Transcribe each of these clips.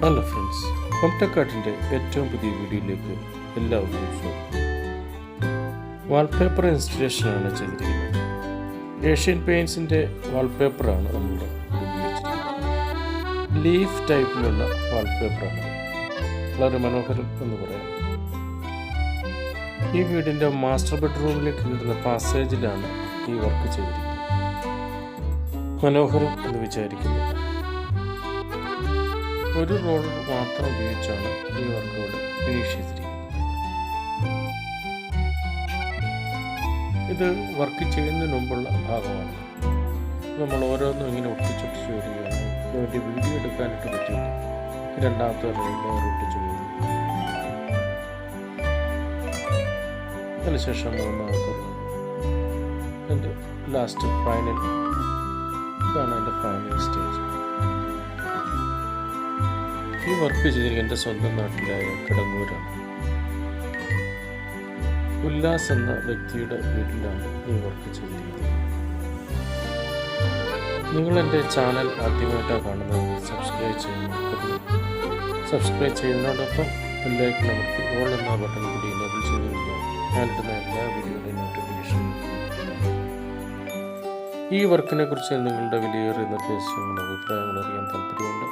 Hello friends ഹോംടെക്കാർട്ടിന്റെ ഏറ്റവും പുതിയ വീഡിയോയിലേക്ക് എല്ലാവർക്കും സ്വാഗതം. വാൾപേപ്പർ ഇൻസ്റ്റലേഷനാണ് ചെയ്തിരിക്കുന്നത്. ഏഷ്യൻ പെയിൻസിന്റെ വാൾപേപ്പറാണ് നമ്മൾ ഉപയോഗിച്ചിരിക്കുന്നത് ലീഫ് ടൈപ്പിലുള്ള വാൾപേപ്പറാണ് വളരെ മനോഹരം എന്ന് പറയാം. ഈ വീടിന്റെ മാസ്റ്റർ ബെഡ്റൂമിലേക്ക് കയറുന്ന പാസേജിലാണ് ഈ വർക്ക് ചെയ്തിരിക്കുന്നത്. മനോഹരം എന്ന് വിചാരിക്കുന്നു. ഒരു റോളർ മാത്രം ഉപയോഗിച്ചാണ് ഈ വർക്കൗട്ട് ഫിനിഷ് ചെയ്തിരിക്കുന്നത് ഇത് വർക്ക് ചെയ്യുന്നതിന് മുമ്പുള്ള ഭാഗമാണ്. നമ്മൾ ഓരോന്നും ഇങ്ങനെ ഒട്ടിച്ചൊട്ടിച്ച് വരികയാണ്. ഇതിന്റെ വീഡിയോ എടുക്കാനായിട്ട് പറ്റില്ല രണ്ടാമത്തെ റോളർ ഒട്ടിച്ചു പോകുന്നു. അതിനുശേഷം മൂന്നാമത്തെ എന്റെ ലാസ്റ്റ് ഫൈനൽ ഇതാണ് എന്റെ ഫൈനൽ സ്റ്റേജ് ഈ വർക്ക് ചെയ്തിരിക്കുന്നത് എന്റെ സ്വന്തം നാട്ടിലായ കിടങ്ങൂരാണ് ഉല്ലാസ് എന്ന വ്യക്തിയുടെ വീട്ടിലാണ് ഈ വർക്ക് ചെയ്തിരിക്കുന്നത്. നിങ്ങൾ എന്റെ ചാനൽ ആദ്യമായിട്ടാണ് കാണുന്നത്. സബ്സ്ക്രൈബ് ചെയ്യുന്ന സബ്സ്ക്രൈബ് ചെയ്യുന്നതോടൊപ്പം ലൈക്ക് അമർത്തി ഓൾ എന്ന ബട്ടൺ കൂടി എനേബിൾ ചെയ്ത് കഴിഞ്ഞാൽ ഞാനിടുന്ന എല്ലാ വീഡിയോയുടെയും നോട്ടിഫിക്കേഷൻ ഈ വർക്കിനെ കുറിച്ച് നിങ്ങളുടെ വിലയേറിയ നിർദ്ദേശങ്ങളും അഭിപ്രായങ്ങളും അറിയാൻ താല്പര്യമുണ്ട്.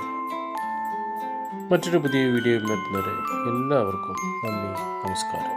മറ്റൊരു പുതിയ വീഡിയോയിൽ വരുന്നവരെ എല്ലാവർക്കും നന്ദി നമസ്കാരം.